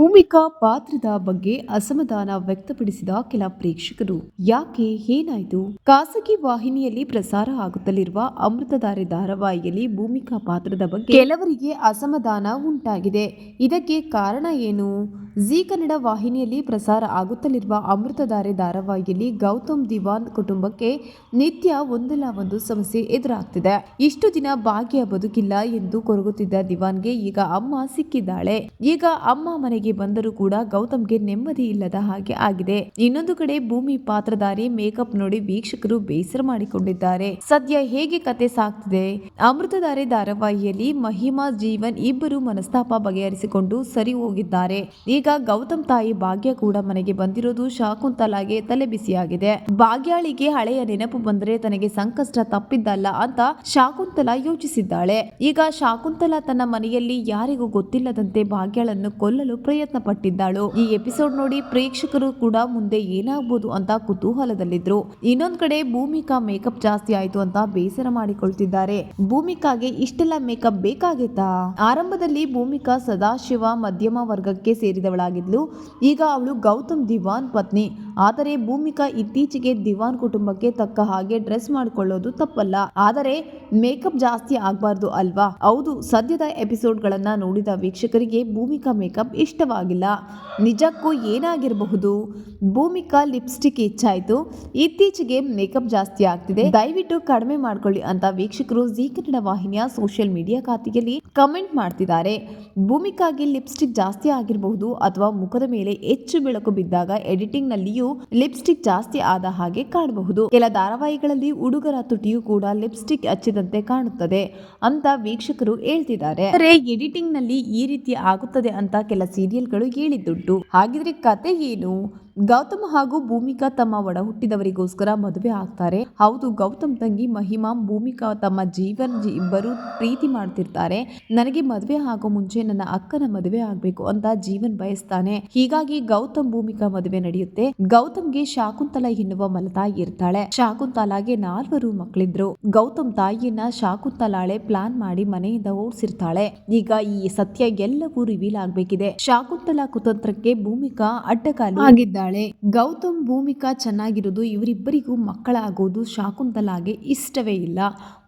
ಭೂಮಿಕಾ ಪಾತ್ರದ ಬಗ್ಗೆ ಅಸಮಾಧಾನ ವ್ಯಕ್ತಪಡಿಸಿದ ಕೆಲ ಪ್ರೇಕ್ಷಕರು. ಯಾಕೆ ಏನಾಯ್ತು? ಖಾಸಗಿ ವಾಹಿನಿಯಲ್ಲಿ ಪ್ರಸಾರ ಆಗುತ್ತಲಿರುವ ಅಮೃತಧಾರೆ ಧಾರಾವಾಹಿಯಲ್ಲಿ ಭೂಮಿಕಾ ಪಾತ್ರದ ಬಗ್ಗೆ ಕೆಲವರಿಗೆ ಅಸಮಾಧಾನ ಉಂಟಾಗಿದೆ. ಇದಕ್ಕೆ ಕಾರಣ ಏನು? ಜಿ ಕನ್ನಡ ವಾಹಿನಿಯಲ್ಲಿ ಪ್ರಸಾರ ಆಗುತ್ತಲಿರುವ ಅಮೃತಧಾರೆ ಧಾರಾವಾಹಿಯಲ್ಲಿ ಗೌತಮ್ ದಿವಾನ್ ಕುಟುಂಬಕ್ಕೆ ನಿತ್ಯ ಒಂದಲ್ಲ ಒಂದು ಸಮಸ್ಯೆ ಎದುರಾಗ್ತಿದೆ. ಇಷ್ಟು ದಿನ ಭಾಗ್ಯ ಬದುಕಿಲ್ಲ ಎಂದು ಕೊರಗುತ್ತಿದ್ದ ದಿವಾನ್ಗೆ ಈಗ ಅಮ್ಮ ಸಿಕ್ಕಿದ್ದಾಳೆ. ಈಗ ಅಮ್ಮ ಮನೆಗೆ ಬಂದರೂ ಕೂಡ ಗೌತಮ್ಗೆ ನೆಮ್ಮದಿ ಇಲ್ಲದ ಹಾಗೆ ಆಗಿದೆ. ಇನ್ನೊಂದು ಕಡೆ ಭೂಮಿ ಪಾತ್ರಧಾರಿ ಮೇಕಪ್ ನೋಡಿ ವೀಕ್ಷಕರು ಬೇಸರ ಮಾಡಿಕೊಂಡಿದ್ದಾರೆ. ಸದ್ಯ ಹೇಗೆ ಕತೆ ಸಾಗ್ತಿದೆ? ಅಮೃತಧಾರೆ ಧಾರಾವಾಹಿಯಲ್ಲಿ ಮಹಿಮಾ ಜೀವನ್ ಇಬ್ಬರು ಮನಸ್ತಾಪ ಬಗೆಹರಿಸಿಕೊಂಡು ಸರಿ ಹೋಗಿದ್ದಾರೆ. ಈಗ ಗೌತಮ್ ತಾಯಿ ಭಾಗ್ಯ ಕೂಡ ಮನೆಗೆ ಬಂದಿರೋದು ಶಾಕುಂತಲಾಗೆ ತಲೆ ಬಿಸಿಯಾಗಿದೆ. ಭಾಗ್ಯಾಳಿಗೆ ಹಳೆಯ ನೆನಪು ಬಂದರೆ ತನಗೆ ಸಂಕಷ್ಟ ತಪ್ಪಿದ್ದಲ್ಲ ಅಂತ ಶಾಕುಂತಲ ಯೋಚಿಸಿದ್ದಾಳೆ. ಈಗ ಶಾಕುಂತಲಾ ತನ್ನ ಮನೆಯಲ್ಲಿ ಯಾರಿಗೂ ಗೊತ್ತಿಲ್ಲದಂತೆ ಭಾಗ್ಯಾಳನ್ನು ಕೊಲ್ಲಲು ಪ್ರಯತ್ನ ಪಟ್ಟಿದ್ದಾಳು ಈ ಎಪಿಸೋಡ್ ನೋಡಿ ಪ್ರೇಕ್ಷಕರು ಕೂಡ ಮುಂದೆ ಏನಾಗ್ಬೋದು ಅಂತ ಕುತೂಹಲದಲ್ಲಿದ್ರು. ಇನ್ನೊಂದ್ ಕಡೆ ಭೂಮಿಕಾ ಮೇಕಪ್ ಜಾಸ್ತಿ ಆಯ್ತು ಅಂತ ಬೇಸರ ಮಾಡಿಕೊಳ್ತಿದ್ದಾರೆ. ಭೂಮಿಕಾಗೆ ಇಷ್ಟೆಲ್ಲ ಮೇಕಪ್ ಬೇಕಾಗಿತ್ತಾ ಆರಂಭದಲ್ಲಿ ಭೂಮಿಕಾ ಸದಾಶಿವ ಮಧ್ಯಮ ವರ್ಗಕ್ಕೆ ಸೇರಿದವಳಾಗಿದ್ಲು ಈಗ ಅವಳು ಗೌತಮ್ ದಿವಾನ್ ಪತ್ನಿ. ಆದರೆ ಭೂಮಿಕಾ ಇತ್ತೀಚೆಗೆ ದಿವಾನ್ ಕುಟುಂಬಕ್ಕೆ ತಕ್ಕ ಹಾಗೆ ಡ್ರೆಸ್ ಮಾಡಿಕೊಳ್ಳೋದು ತಪ್ಪಲ್ಲ. ಆದರೆ ಮೇಕಪ್ ಜಾಸ್ತಿ ಆಗಬಾರ್ದು ಅಲ್ವಾ? ಹೌದು, ಸದ್ಯದ ಎಪಿಸೋಡ್ಗಳನ್ನ ನೋಡಿದ ವೀಕ್ಷಕರಿಗೆ ಭೂಮಿಕಾ ಮೇಕಪ್ ಇಷ್ಟವಾಗಿಲ್ಲ. ನಿಜಕ್ಕೂ ಏನಾಗಿರಬಹುದು? ಭೂಮಿಕಾ ಲಿಪ್ಸ್ಟಿಕ್ ಹೆಚ್ಚಾಯ್ತು. ಇತ್ತೀಚೆಗೆ ಮೇಕಪ್ ಜಾಸ್ತಿ ಆಗ್ತಿದೆ. ದಯವಿಟ್ಟು ಕಡಿಮೆ ಮಾಡ್ಕೊಳ್ಳಿ ಅಂತ ವೀಕ್ಷಕರು ಜಿ ಕನ್ನಡ ವಾಹಿನಿಯ ಸೋಷಿಯಲ್ ಮೀಡಿಯಾ ಖಾತೆಯಲ್ಲಿ ಕಮೆಂಟ್ ಮಾಡ್ತಿದ್ದಾರೆ. ಭೂಮಿಕಾಗೆ ಲಿಪ್ಸ್ಟಿಕ್ ಜಾಸ್ತಿ ಆಗಿರಬಹುದು ಅಥವಾ ಮುಖದ ಮೇಲೆ ಹೆಚ್ಚು ಬೆಳಕು ಬಿದ್ದಾಗ ಎಡಿಟಿಂಗ್ ನಲ್ಲಿಯೂ ಲಿಪ್ಸ್ಟಿಕ್ ಜಾಸ್ತಿ ಆದ ಹಾಗೆ ಕಾಣಬಹುದು. ಕೆಲ ಧಾರಾವಾಹಿಗಳಲ್ಲಿ ಹುಡುಗರ ತುಟಿಯು ಕೂಡ ಲಿಪ್ಸ್ಟಿಕ್ ಹಚ್ಚಿದಂತೆ ಕಾಣುತ್ತದೆ ಅಂತ ವೀಕ್ಷಕರು ಹೇಳ್ತಿದ್ದಾರೆ. ಎಡಿಟಿಂಗ್ನಲ್ಲಿ ಈ ರೀತಿ ಆಗುತ್ತದೆ ಅಂತ ಕೆಲ ಸೀರಿಯಲ್ಗಳು ಹೇಳಿದ್ದುಂಟು. ಹಾಗಿದ್ರೆ ಕತೆ ಏನು? ಗೌತಮ್ ಹಾಗೂ ಭೂಮಿಕಾ ತಮ್ಮ ಒಡ ಹುಟ್ಟಿದವರಿಗೋಸ್ಕರ ಮದುವೆ ಆಗ್ತಾರೆ. ಹೌದು, ಗೌತಮ್ ತಂಗಿ ಮಹಿಮಾ, ಭೂಮಿಕಾ ತಮ್ಮ ಜೀವನ ಇಬ್ಬರು ಪ್ರೀತಿ ಮಾಡ್ತಿರ್ತಾರೆ. ನನಗೆ ಮದುವೆ ಆಗೋ ಮುಂಚೆ ನನ್ನ ಅಕ್ಕನ ಮದುವೆ ಆಗ್ಬೇಕು ಅಂತ ಜೀವನ್ ಬಯಸ್ತಾನೆ. ಹೀಗಾಗಿ ಗೌತಮ್, ಭೂಮಿಕಾ ಮದುವೆ ನಡೆಯುತ್ತೆ. ಗೌತಮ್ಗೆ ಶಾಕುಂತಲ ಎನ್ನುವ ಮಲತಾಯಿ ಇರ್ತಾಳೆ. ಶಾಕುಂತಲಾಗೆ ನಾಲ್ವರು ಮಕ್ಕಳಿದ್ರು ಗೌತಮ್ ತಾಯಿಯನ್ನ ಶಾಕುಂತಲಾಳೆ ಪ್ಲಾನ್ ಮಾಡಿ ಮನೆಯಿಂದ ಓಡಿಸಿರ್ತಾಳೆ. ಈಗ ಈ ಸತ್ಯ ಎಲ್ಲವೂ ರಿವೀಲ್ ಆಗ್ಬೇಕಿದೆ. ಶಾಕುಂತಲಾ ಕುತಂತ್ರಕ್ಕೆ ಭೂಮಿಕಾ ಅಡ್ಡಗಾಲು ಗೌತಮ್ ಭೂಮಿಕಾ ಚೆನ್ನಾಗಿರೋದು ಇವರಿಬ್ಬರಿಗೂ ಮಕ್ಕಳಾಗೋದು ಶಾಕುಂತಲಾಗೆ ಇಷ್ಟವೇ ಇಲ್ಲ.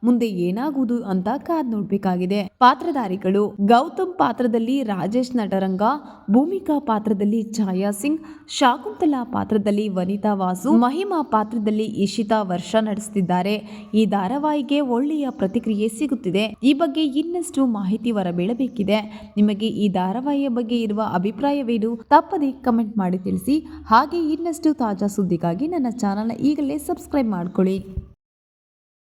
ಮುಂದೆ ಏನಾಗುವುದು ಅಂತ ಕಾದ್ ನೋಡ್ಬೇಕಾಗಿದೆ. ಪಾತ್ರಧಾರಿಗಳು ಗೌತಮ್ ಪಾತ್ರದಲ್ಲಿ ರಾಜೇಶ್ ನಟರಂಗ, ಭೂಮಿಕಾ ಪಾತ್ರದಲ್ಲಿ ಛಾಯಾ ಸಿಂಗ್, ಶಾಕುಂತಲಾ ಪಾತ್ರದಲ್ಲಿ ವನಿತಾ ವಾಸು, ಮಹಿಮಾ ಪಾತ್ರದಲ್ಲಿ ಇಶಿತಾ ವರ್ಷ ನಡೆಸುತ್ತಿದ್ದಾರೆ ಈ ಧಾರಾವಾಹಿಗೆ ಒಳ್ಳೆಯ ಪ್ರತಿಕ್ರಿಯೆ ಸಿಗುತ್ತಿದೆ. ಈ ಬಗ್ಗೆ ಇನ್ನಷ್ಟು ಮಾಹಿತಿ ಹೊರಬೀಳಬೇಕಿದೆ. ನಿಮಗೆ ಈ ಧಾರಾವಾಹಿಯ ಬಗ್ಗೆ ಇರುವ ಅಭಿಪ್ರಾಯವೇನು ತಪ್ಪದೆ ಕಮೆಂಟ್ ಮಾಡಿ ತಿಳಿಸಿ. ಹಾಗೆ ಇನ್ನಷ್ಟು ತಾಜಾ ಸುದ್ದಿಗಾಗಿ ನನ್ನ ಚಾನಲ್ನ ಈಗಲೇ ಸಬ್ಸ್ಕ್ರೈಬ್ ಮಾಡ್ಕೊಳ್ಳಿ.